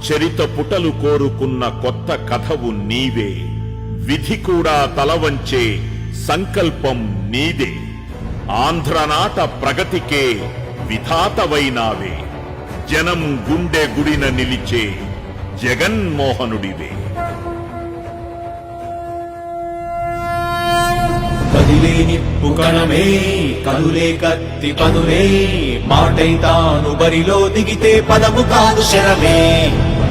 చరిత పుటలు కోరుకున్న కొత్త కథవు నీవే. విధి కూడా తలవంచే సంకల్పం నీదే. ఆంధ్రనాట ప్రగతికే విధాతవైనావే. జనం గుండె గుడిన నిలిచే జగన్మోహనుడివే. కదిలేని పుకణమే కదులే కత్తి పదులే మాటై తాను బరిలో దిగితే పదము కాదు శరమే.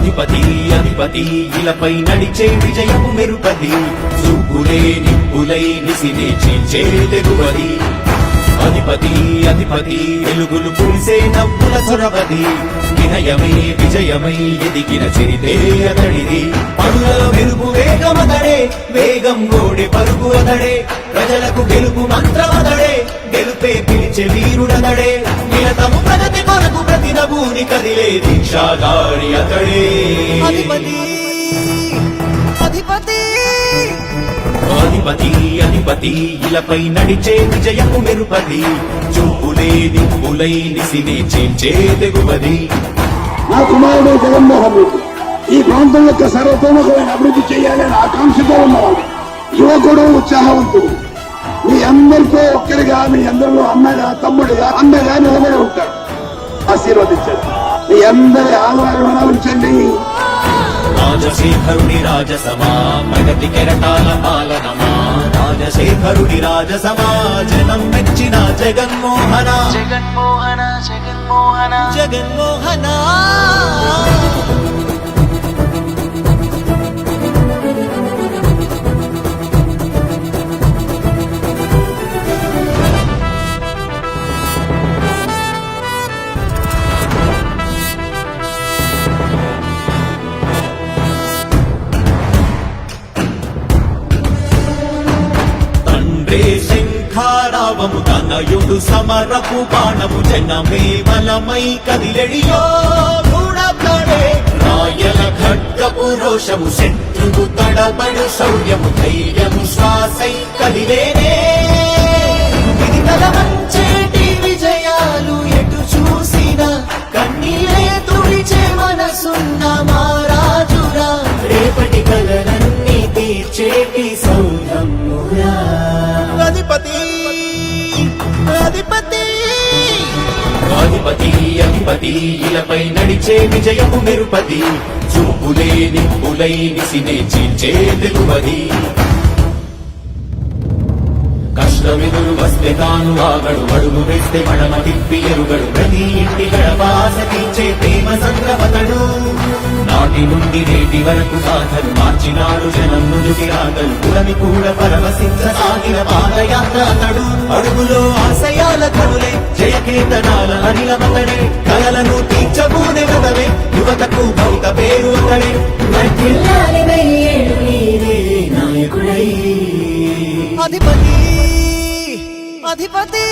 అధిపతి అధిపతి ఇలపై నడిచే విజయపు మెరుపది. చూపులే నిప్పులై నిసినే చీల్చే తెగువది. అధిపతి అధిపతి వెలుగులు కురిసే నవ్వుల చొరవది వినయమై విజయమై ఎదిగిన చరితే అతడిది. పనుల మెరుపు వేగమదడే వేగం గోడే పరుగు అతడే. ప్రజలకు గెలుపు మంత్రమదడే గెలుపే పిలిచే వీరుడతడే. నిరతము ప్రగతి కొరకు ప్రతి నభూని కదిలే అతడే. అధిపతి అధిపతి. అధిపతి అధిపతి ఇలపై నడిచే విజయము మెరుపది. చూపులే దిప్పులై నిసినే చేంచే తెగువది. నా కుమారుడు జగన్మోహన్ రెడ్డి ఈ ప్రాంతం యొక్క సర్వతోముఖమైన అభివృద్ధి చేయాలని ఆకాంక్షతో ఉన్నవాడు. యువకుడు ఉత్సాహవంతుడు. మీ అందరితో ఒక్కరిగా మీ అందరిలో అన్నగా తమ్ముడిగా అన్నగా నిలబడి ఉంటాడు ఆశీర్వదించండి. మీ అందరి ఆదరణ ఉంచండి రాజశేఖరుడి రాజసమా ప్రగతి కెరటాల పాలనమా? రాజశేఖరుడి రాజసమా జనం మెచ్చిన జగన్మోహన. జగన్మోహన జగన్మోహన. జగన్మోహన. తండ్రే శంఖారావము తనయుడు సమరపు బాణము జనమే బలమై కదిలెడియో గూఢపడే రాయల ఖడ్గపు రోషము శత్రువు తడబడు శౌర్యము ధైర్యము శ్వాసై కదిలేనే. ఇది తలవంచేటి విజయాలు ఎటు చూసిన కన్నీలే తుడిచే మనసున్న మారాజురా రేపటి కలలన్నీ తీర్చేటి సౌధమురా అధిపతి అధిపతి అధిపతి అధిపతి ఇలపై నడిచే విజయము మెరుపతి చూపులే నిప్పులై నిసినే చీల్చే తెలువది కష్టమెదురు వస్తే తాను ఆగడు అడుగు వేస్తే మడమ తిప్పి ఎరుగడు. ప్రతి ఇంటి గడపాస తీర్చే ప్రేమ సంగ్రమతడు నాటి నుండి నేటి వరకు గాథలు మార్చినాడు జనం నుదుటి రాగలు కులని కూడా పరవశించ సాగిన పాదయాత్ర అతడు అడుగులో ఆశయాల కనులే జయకేతనాల అనిలమతడే. కలలను తీర్చబూనే కదవే యువతకు భౌత పేరు అతడే. నాయకుడై. అధిపతి అధిపతి!